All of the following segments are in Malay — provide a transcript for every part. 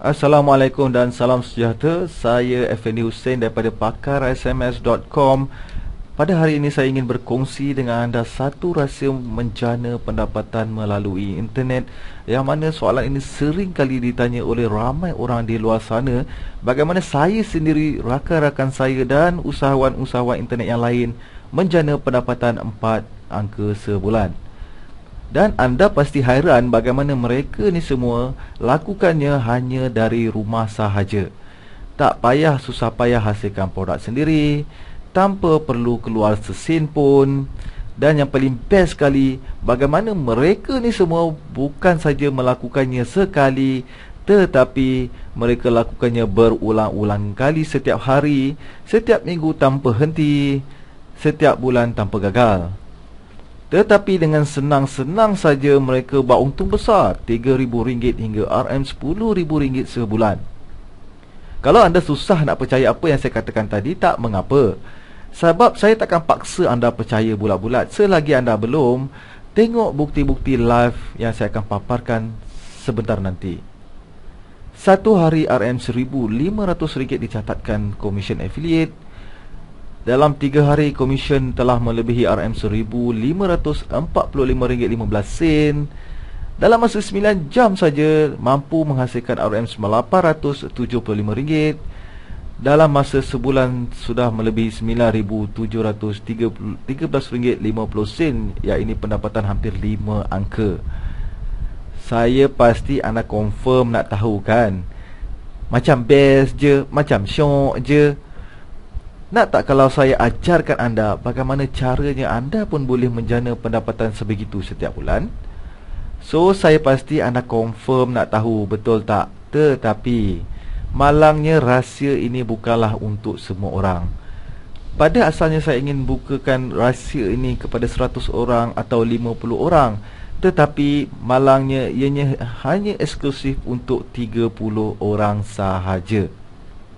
Assalamualaikum dan salam sejahtera. Saya Effendi Hussein daripada PakarSMS.com. Pada hari ini saya ingin berkongsi dengan anda satu rahsia menjana pendapatan melalui internet yang mana soalan ini sering kali ditanya oleh ramai orang di luar sana bagaimana saya sendiri, rakan-rakan saya dan usahawan-usahawan internet yang lain menjana pendapatan 4 angka sebulan. Dan anda pasti hairan bagaimana mereka ni semua lakukannya hanya dari rumah sahaja. Tak payah susah payah hasilkan produk sendiri, tanpa perlu keluar sesin pun. Dan yang paling best sekali, bagaimana mereka ni semua bukan saja melakukannya sekali, tetapi mereka lakukannya berulang-ulang kali setiap hari, setiap minggu tanpa henti, setiap bulan tanpa gagal. Tetapi dengan senang-senang saja mereka buat untung besar RM3,000 hingga RM10,000 sebulan. Kalau anda susah nak percaya apa yang saya katakan tadi, tak mengapa. Sebab saya takkan paksa anda percaya bulat-bulat selagi anda belum tengok bukti-bukti live yang saya akan paparkan sebentar nanti. Satu hari RM1,500 dicatatkan komisen affiliate dalam 3 hari komisen telah melebihi RM1,545.15 Dalam masa 9 jam saja mampu menghasilkan RM875.000 Dalam masa sebulan sudah melebihi RM9,713.50 Yang ini pendapatan hampir 5 angka. Saya pasti anda confirm nak tahu kan? Macam best je, macam syok je nak tak kalau saya ajarkan anda bagaimana caranya anda pun boleh menjana pendapatan sebegitu setiap bulan? So, saya pasti anda confirm nak tahu betul tak? Tetapi, malangnya rahsia ini bukanlah untuk semua orang. Pada asalnya saya ingin bukakan rahsia ini kepada 100 orang atau 50 orang. Tetapi, malangnya ianya hanya eksklusif untuk 30 orang sahaja.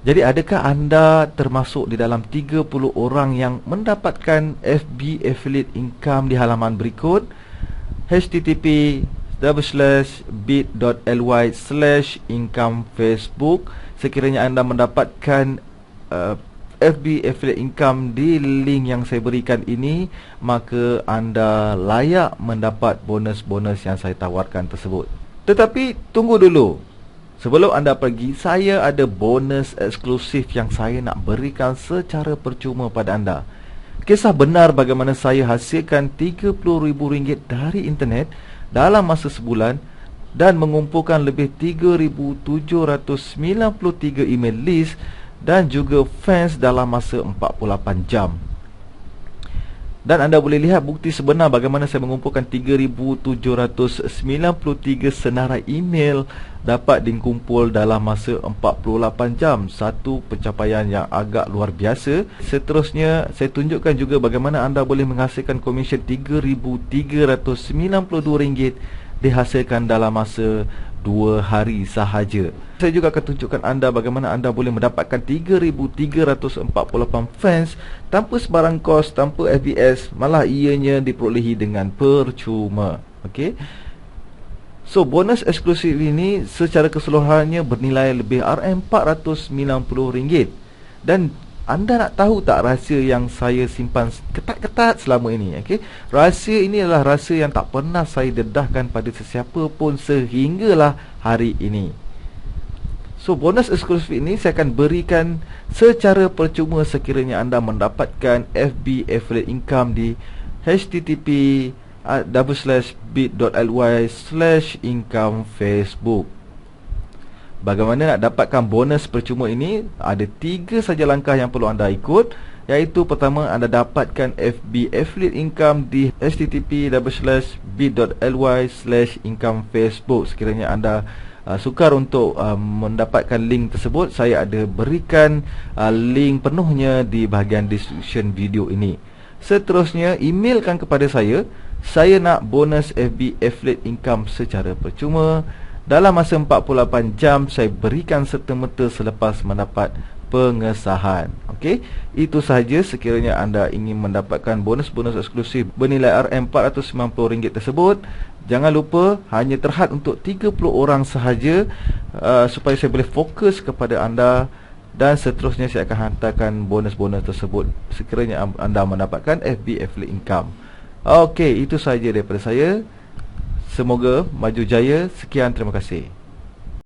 Jadi adakah anda termasuk di dalam 30 orang yang mendapatkan FB affiliate income di halaman berikut? Http bit.ly slash income facebook. Sekiranya anda mendapatkan uh, FB affiliate income di link yang saya berikan ini maka anda layak mendapat bonus-bonus yang saya tawarkan tersebut. Tetapi tunggu dulu Sebelum anda pergi, saya ada bonus eksklusif yang saya nak berikan secara percuma pada anda. Kisah benar bagaimana saya hasilkan RM30,000 dari internet dalam masa sebulan dan mengumpulkan lebih 3,793 email list dan juga fans dalam masa 48 jam. Dan anda boleh lihat bukti sebenar bagaimana saya mengumpulkan 3,793 senarai email dapat dikumpul dalam masa 48 jam. Satu pencapaian yang agak luar biasa. Seterusnya, saya tunjukkan juga bagaimana anda boleh menghasilkan komisen RM3,392 dihasilkan dalam masa dua hari sahaja. Saya juga akan tunjukkan anda bagaimana anda boleh mendapatkan 3,348 fans tanpa sebarang kos, tanpa FBS, malah ianya diperolehi dengan percuma. Okey. So, bonus eksklusif ini secara keseluruhannya bernilai lebih RM490 dan anda nak tahu tak rahsia yang saya simpan ketat-ketat selama ini okay? Rahsia ini adalah rahsia yang tak pernah saya dedahkan pada sesiapa pun sehinggalah hari ini So bonus eksklusif ini saya akan berikan secara percuma sekiranya anda mendapatkan FB affiliate income di http bit.ly slash income facebook Bagaimana nak dapatkan bonus percuma ini? Ada tiga saja langkah yang perlu anda ikut. Iaitu pertama anda dapatkan FB Affiliate Income di http bit.ly slash income Facebook. Sekiranya anda uh, sukar untuk uh, mendapatkan link tersebut Saya ada berikan uh, link penuhnya di bahagian description video ini. Seterusnya emailkan kepada saya Saya nak bonus FB Affiliate Income secara percuma dalam masa 48 jam saya berikan serta-merta selepas mendapat pengesahan. Okey, itu sahaja sekiranya anda ingin mendapatkan bonus-bonus eksklusif bernilai RM490 tersebut Jangan lupa hanya terhad untuk 30 orang sahaja uh, supaya saya boleh fokus kepada anda dan seterusnya saya akan hantarkan bonus-bonus tersebut sekiranya anda mendapatkan FB Affiliate Income. Okey, itu sahaja daripada saya. Semoga maju jaya. Sekian, terima kasih.